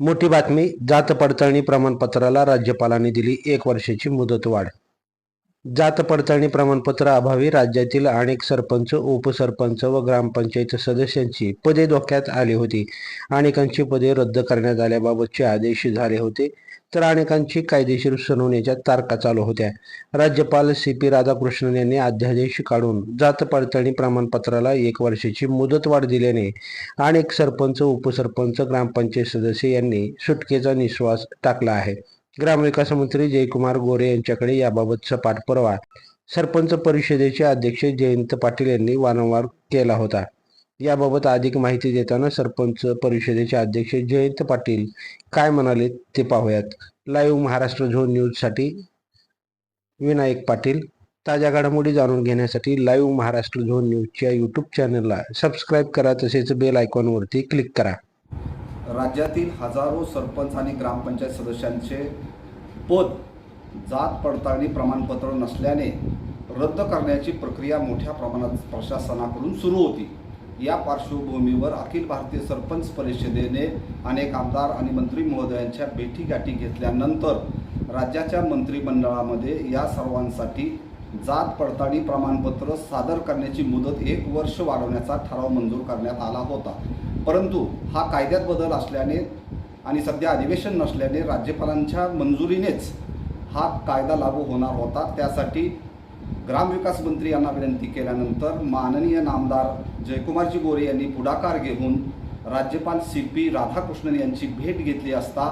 मोठी बातमी जात पडताळणी प्रमाणपत्राला राज्यपालांनी दिली एक वर्षाची मुदतवाढ जात पडताळणी प्रमाणपत्र अभावी राज्यातील अनेक सरपंच उपसरपंच व ग्रामपंचायत सदस्यांची पदे धोक्यात आली होती. अनेकांची पदे रद्द करण्यात आल्याबाबतचे आदेश झाले होते. तर अनेकांची कायदेशीर सुनावणीच्या तारखा चालू होत्या. राज्यपाल सी पी राधाकृष्णन यांनी अध्यादेश काढून जात पडताळणी प्रमाणपत्राला एक वर्षाची मुदतवाढ दिल्याने अनेक सरपंच उपसरपंच ग्रामपंचायत सदस्य यांनी सुटकेचा निश्वास टाकला आहे. ग्रामविकास मंत्री जयकुमार गोरे यांच्याकडे याबाबतचा पाठपुरावा सरपंच परिषदेचे अध्यक्ष जयंत पाटील यांनी वारंवार केला होता. याबाबत अधिक माहिती देताना सरपंच परिषदेचे अध्यक्ष जयंत पाटील काय म्हणाले ते पाहूयात. लाईव्ह महाराष्ट्र झोन न्यूजसाठी विनायक पाटील. ताज्या घडामोडी जाणून घेण्यासाठी लाईव्ह महाराष्ट्र झोन न्यूजच्या यूट्यूब चॅनलला सबस्क्राईब करा तसेच बेल आयकॉनवरती क्लिक करा. राज्यातील हजारो सरपंच आणि ग्रामपंचायत सदस्यांचे पद जात पडताळणी प्रमाणपत्र नसल्याने रद्द करण्याची प्रक्रिया मोठ्या प्रमाणात प्रशासनाकडून सुरू होती. या पार्श्वभूमीवर अखिल भारतीय सरपंच परिषदेने अनेक आमदार आणि मंत्री महोदयांच्या भेटीगाठी घेतल्यानंतर राज्याच्या मंत्रिमंडळामध्ये या सर्वांसाठी जात पडताळणी प्रमाणपत्र सादर करण्याची मुदत एक वर्ष वाढवण्याचा ठराव मंजूर करण्यात आला होता. परंतु हा कायद्यात बदल असल्याने आणि सध्या अधिवेशन नसल्याने राज्यपालांच्या मंजुरीनेच हा कायदा लागू होणार होता. त्यासाठी ग्रामविकास मंत्री यांना विनंती केल्यानंतर माननीय नामदार जयकुमारजी गोरे यांनी पुढाकार घेऊन राज्यपाल सी पी राधाकृष्णन यांची भेट घेतली असता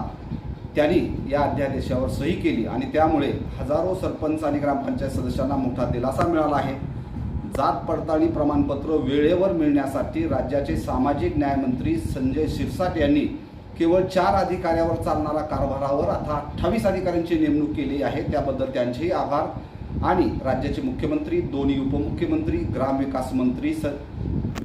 त्यांनी या अध्यादेशावर सही केली आणि त्यामुळे हजारो सरपंच आणि ग्रामपंचायत सदस्यांना मोठा दिलासा मिळाला आहे. जात पडताळणी प्रमाणपत्र वेळेवर मिळण्यासाठी राज्याचे सामाजिक न्यायमंत्री संजय शिरसाट यांनी केवळ चार अधिकाऱ्यावर चालणारा कारभारावर आता अठ्ठावीस अधिकाऱ्यांची नेमणूक केली आहे. त्याबद्दल त्यांचेही आभार. आणि राज्याचे मुख्यमंत्री दोन्ही उपमुख्यमंत्री ग्रामविकास मंत्री स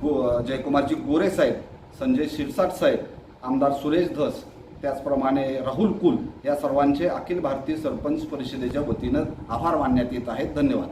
गो जयकुमारजी गोरे साहेब संजय शिरसाट साहेब आमदार सुरेश धस त्याचप्रमाणे राहुल कुल या सर्वांचे अखिल भारतीय सरपंच परिषदेच्या वतीनं आभार मानण्यात येत आहेत. धन्यवाद.